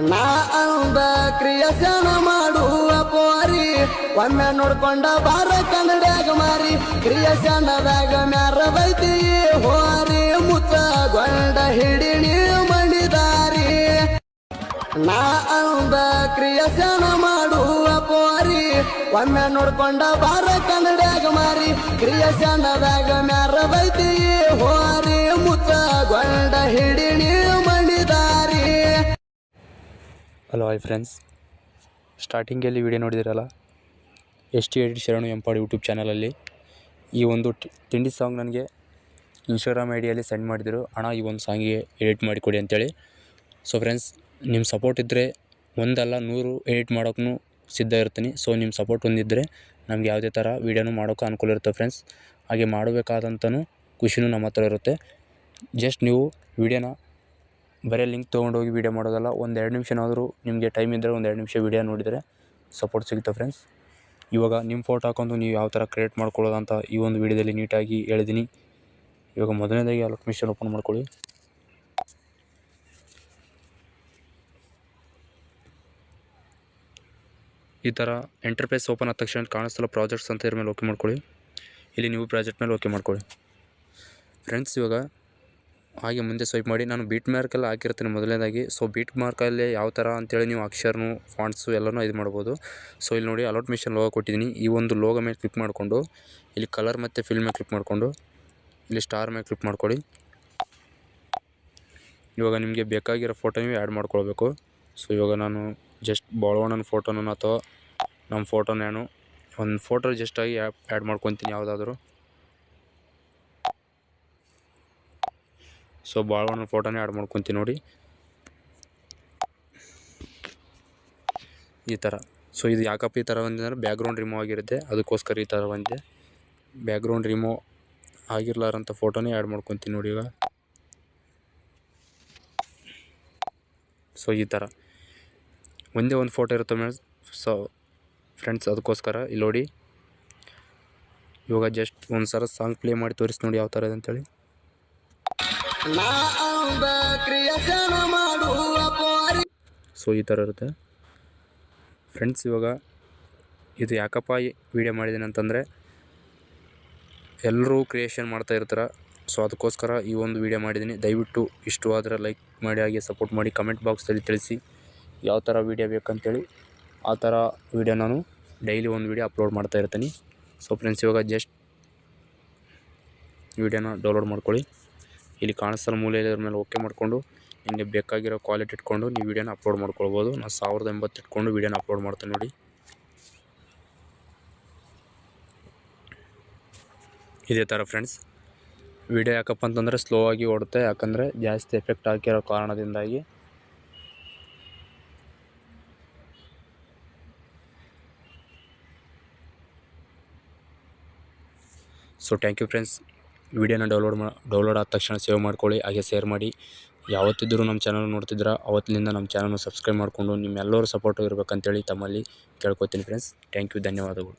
ನಾ ಕ್ರಿಯಸನ ಮಾಡುವ ಪೋರಿ, ಒಮ್ಮೆ ನೋಡ್ಕೊಂಡ ಬಾರ ಕನ್ನಡಿಯಾಗ ಮಾರಿ ಕ್ರಿಯಸನದಾಗ ಮ್ಯಾರ ಬೈತಿ ಹೋರಿ, ಮುಚ್ಚಗೊಂಡ ಹಿಡಿಣಿ ಮಣಿದಾರಿ. ನಾ ಅಂದ ಕ್ರಿಯಸನ ಮಾಡುವ ಪೋರಿ, ಒಮ್ಮೆ ನೋಡ್ಕೊಂಡ ಬಾರ ಕನ್ನಡಿಯಾಗ ಮಾರಿ ಕ್ರಿಯಸನದಾಗ ಮ್ಯಾರ ಬೈತಿ ಹೋರಿ ಮುತ್ತ ಗೊಂಡ ಮಣಿದಾರಿ ಹಲೋ ಹಾಯ್ ಫ್ರೆಂಡ್ಸ್ ಸ್ಟಾರ್ಟಿಂಗಲ್ಲಿ ವಿಡಿಯೋ ನೋಡಿದಿರಲ್ಲ? ಎಸ್ ಟಿ ಎಡಿಟ್ ಶರಣು ಎಂಪಾಡು ಯೂಟ್ಯೂಬ್ ಚಾನಲಲ್ಲಿ ಈ ಒಂದು ತಿಂಡಿ ಸಾಂಗ್ ನನಗೆ ಇನ್ಸ್ಟಾಗ್ರಾಮ್ ಐ ಡಿಯಲ್ಲಿ ಸೆಂಡ್ ಮಾಡಿದರು. ಅಣ್ಣ, ಈ ಒಂದು ಸಾಂಗಿಗೆ ಎಡಿಟ್ ಮಾಡಿಕೊಡಿ ಅಂತೇಳಿ. ಸೊ ಫ್ರೆಂಡ್ಸ್ ನಿಮ್ಮ ಸಪೋರ್ಟ್ ಇದ್ದರೆ ಒಂದಲ್ಲ ನೂರು ಎಡಿಟ್ ಮಾಡೋಕ್ಕೂ ಸಿದ್ಧ ಇರ್ತೀನಿ. ಸೊ ನಿಮ್ಮ ಸಪೋರ್ಟ್ ಒಂದಿದ್ದರೆ ನಮ್ಗೆ ಯಾವುದೇ ಥರ ವೀಡಿಯೋನು ಮಾಡೋಕ್ಕೆ ಅನುಕೂಲ ಇರುತ್ತೆ ಫ್ರೆಂಡ್ಸ್ ಹಾಗೆ ಮಾಡಬೇಕಾದಂತನೂ ಖುಷಿನೂ ನಮ್ಮ ಹತ್ರ ಇರುತ್ತೆ. ಜಸ್ಟ್ ನೀವು ವೀಡಿಯೋನ ಬರೀ ಲಿಂಕ್ ತೊಗೊಂಡೋಗಿ ವೀಡಿಯೋ ಮಾಡೋದಲ್ಲ ಒಂದು ಎರಡು ನಿಮಿಷನಾದರೂ ನಿಮಗೆ ಟೈಮ್ ಇದ್ದರೆ ಒಂದು ಎರಡು ನಿಮಿಷ ವೀಡಿಯೋ ನೋಡಿದರೆ ಸಪೋರ್ಟ್ ಸಿಗುತ್ತೆ ಫ್ರೆಂಡ್ಸ್ ಇವಾಗ ನಿಮ್ಮ ಫೋಟೋ ಹಾಕೊಂಡು ನೀವು ಯಾವ ಥರ ಕ್ರಿಯೇಟ್ ಮಾಡ್ಕೊಳ್ಳೋದಂತ ಈ ಒಂದು ವೀಡಿಯೋದಲ್ಲಿ ನೀಟಾಗಿ ಹೇಳಿದ್ದೀನಿ ಇವಾಗ ಮೊದಲನೇದಾಗಿ ಅಲರ್ಟ್ ಮಿಷನ್ ಓಪನ್ ಮಾಡ್ಕೊಳ್ಳಿ. ಈ ಥರ ಎಂಟರ್ಪ್ರೈಸ್ ಓಪನ್ ಆದ ತಕ್ಷಣ ಕಾಣಿಸ್ತಲ್ಲ ಪ್ರಾಜೆಕ್ಟ್ಸ್ ಅಂತ ಇದ್ರ ಮೇಲೆ ಓಕೆ ಮಾಡ್ಕೊಳ್ಳಿ. ಇಲ್ಲಿ ನೀವು ಪ್ರಾಜೆಕ್ಟ್ ಮೇಲೆ ಓಕೆ ಮಾಡ್ಕೊಳ್ಳಿ. ಫ್ರೆಂಡ್ಸ್ ಇವಾಗ ಹಾಗೆ ಮುಂದೆ ಸ್ವೈಪ್ ಮಾಡಿ. ನಾನು ಬೀಟ್ ಮಾರ್ಕೆಲ್ಲ ಹಾಕಿರ್ತೀನಿ ಮೊದಲನೇದಾಗಿ. ಸೊ ಬೀಟ್ ಮಾರ್ಕಲ್ಲಿ ಯಾವ ಥರ ಅಂತೇಳಿ ನೀವು ಅಕ್ಷರನು ಫಾಂಟ್ಸು ಎಲ್ಲನೂ ಇದು ಮಾಡ್ಬೋದು. ಸೊ ಇಲ್ಲಿ ನೋಡಿ ಅಲೌಟ್ ಮಿಷನ್ ಲೋಗೋ ಕೊಟ್ಟಿದ್ದೀನಿ. ಈ ಒಂದು ಲೋಗೋ ಮೇಲೆ ಕ್ಲಿಕ್ ಮಾಡಿಕೊಂಡು, ಇಲ್ಲಿ ಕಲರ್ ಮತ್ತು ಫಿಲ್ ಮೇಲೆ ಕ್ಲಿಕ್ ಮಾಡಿಕೊಂಡು, ಇಲ್ಲಿ ಸ್ಟಾರ್ ಮೇಲೆ ಕ್ಲಿಕ್ ಮಾಡ್ಕೊಳ್ಳಿ. ಇವಾಗ ನಿಮಗೆ ಬೇಕಾಗಿರೋ ಫೋಟೋ ನೀವು ಆ್ಯಡ್ ಮಾಡ್ಕೊಳ್ಬೇಕು. ಸೊ ಇವಾಗ ನಾನು ಜಸ್ಟ್ ಬಾಳವಣ್ಣನ ಫೋಟೋನ ಅಥವಾ ನಮ್ಮ ಫೋಟೋನೇನು ಒಂದು ಫೋಟೋ ಜಸ್ಟಾಗಿ ಆ್ಯಡ್ ಮಾಡ್ಕೊತೀನಿ ಯಾವುದಾದ್ರೂ. ಸೊ ಭಾಳ ಒಂದೊಂದು ಫೋಟೋನೇ ಆ್ಯಡ್ ಮಾಡ್ಕೊತೀನಿ ನೋಡಿ. ಈ ಥರ ಸೊ ಇದು ಯಾಕಪ್ಪ ಈ ಥರ ಬಂದಿದೆ ಬ್ಯಾಕ್ಗ್ರೌಂಡ್ ರಿಮೂವ್ ಆಗಿರುತ್ತೆ. ಅದಕ್ಕೋಸ್ಕರ ಈ ಥರ ಬಂದಿದೆ. ಬ್ಯಾಕ್ಗ್ರೌಂಡ್ ರಿಮೂವ್ ಆಗಿರ್ಲಾರಂಥ ಫೋಟೋನೇ ಆ್ಯಡ್ ಮಾಡ್ಕೊತೀನಿ ನೋಡಿ ಈಗ. ಸೊ ಈ ಥರ ಒಂದೇ ಒಂದು ಫೋಟೋ ಇರುತ್ತೆ ಮೇಡಮ್. ಸೊ ಫ್ರೆಂಡ್ಸ್ ಅದಕ್ಕೋಸ್ಕರ ಇಲ್ಲಿ ನೋಡಿ. ಇವಾಗ ಜಸ್ಟ್ ಒಂದು ಸಲ ಸಾಂಗ್ ಪ್ಲೇ ಮಾಡಿ ತೋರಿಸಿ ನೋಡಿ ಯಾವ ಥರ ಇದೆ ಅಂತೇಳಿ. ಸೊ, ಈ ಥರ ಇರುತ್ತೆ. ಫ್ರೆಂಡ್ಸ್ ಇವಾಗ ಇದು ಯಾಕಪ್ಪ ವೀಡಿಯೋ ಮಾಡಿದ್ದೀನಿ ಅಂತಂದರೆ ಎಲ್ಲರೂ ಕ್ರಿಯೇಷನ್ ಮಾಡ್ತಾ ಇರ್ತಾರೆ. ಸೊ ಅದಕ್ಕೋಸ್ಕರ ಈ ಒಂದು ವೀಡಿಯೋ ಮಾಡಿದ್ದೀನಿ. ದಯವಿಟ್ಟು ಇಷ್ಟವಾದರೆ ಲೈಕ್ ಮಾಡಿ, ಹಾಗೆ ಸಪೋರ್ಟ್ ಮಾಡಿ ಕಮೆಂಟ್ ಬಾಕ್ಸಲ್ಲಿ ತಿಳಿಸಿ ಯಾವ ಥರ ವೀಡಿಯೋ ಬೇಕಂತೇಳಿ. ಆ ಥರ ವೀಡಿಯೋ ನಾನು ಡೈಲಿ ಒಂದು ವೀಡಿಯೋ ಅಪ್ಲೋಡ್ ಮಾಡ್ತಾ ಇರ್ತೀನಿ. ಸೊ ಫ್ರೆಂಡ್ಸ್ ಇವಾಗ ಜಸ್ಟ್ ವೀಡಿಯೋನ ಡೌನ್ಲೋಡ್ ಮಾಡ್ಕೊಳ್ಳಿ. ಇಲ್ಲಿ ಕಾಣಿಸ್ತಲ್ಲ ಮೂಲೆಯಲ್ಲಿ ಅದ್ರ ಮೇಲೆ ಓಕೆ ಮಾಡಿಕೊಂಡು, ನಿಮಗೆ ಬೇಕಾಗಿರೋ ಕ್ವಾಲಿಟಿ ಇಟ್ಕೊಂಡು ನೀವು ವೀಡಿಯೋನ ಅಪ್ಲೋಡ್ ಮಾಡ್ಕೊಳ್ಬೋದು. ನಾನು ಸಾವಿರದ ಎಂಬತ್ತು ಇಟ್ಕೊಂಡು ವೀಡಿಯೋನ ಅಪ್ಲೋಡ್ ಮಾಡ್ತೀನಿ ನೋಡಿ. ಇದೇ ಥರ ಫ್ರೆಂಡ್ಸ್ ವಿಡಿಯೋ ಯಾಕಪ್ಪ ಅಂತಂದರೆ ಸ್ಲೋ ಆಗಿ ಓಡುತ್ತೆ, ಯಾಕಂದರೆ ಜಾಸ್ತಿ ಎಫೆಕ್ಟ್ ಹಾಕಿರೋ ಕಾರಣದಿಂದಾಗಿ. ಸೊ ಥ್ಯಾಂಕ್ ಯು ಫ್ರೆಂಡ್ಸ್ ವಿಡಿಯೋನ ಡೌನ್ಲೋಡ್ ಮಾ ಡೌನ್ಲೋಡ್ ಆದ ತಕ್ಷಣ ಸೇವ್ ಮಾಡ್ಕೊಳ್ಳಿ, ಹಾಗೆ ಶೇರ್ ಮಾಡಿ. ಯಾವತ್ತಿದ್ದರೂ ನಮ್ಮ ಚಾನಲ್ ನೋಡ್ತಿದ್ರೆ ಅವತ್ತಿನಿಂದ ನಮ್ಮ ಚಾನಲ್ನ ಸಬ್ಸ್ಕ್ರೈಬ್ ಮಾಡಿಕೊಂಡು ನಿಮ್ಮೆಲ್ಲರ ಸಪೋರ್ಟು ಇರಬೇಕಂತೇಳಿ ತಮ್ಮಲ್ಲಿ ಕೇಳ್ಕೊತೀನಿ ಫ್ರೆಂಡ್ಸ್ ಥ್ಯಾಂಕ್ ಯು ಧನ್ಯವಾದಗಳು.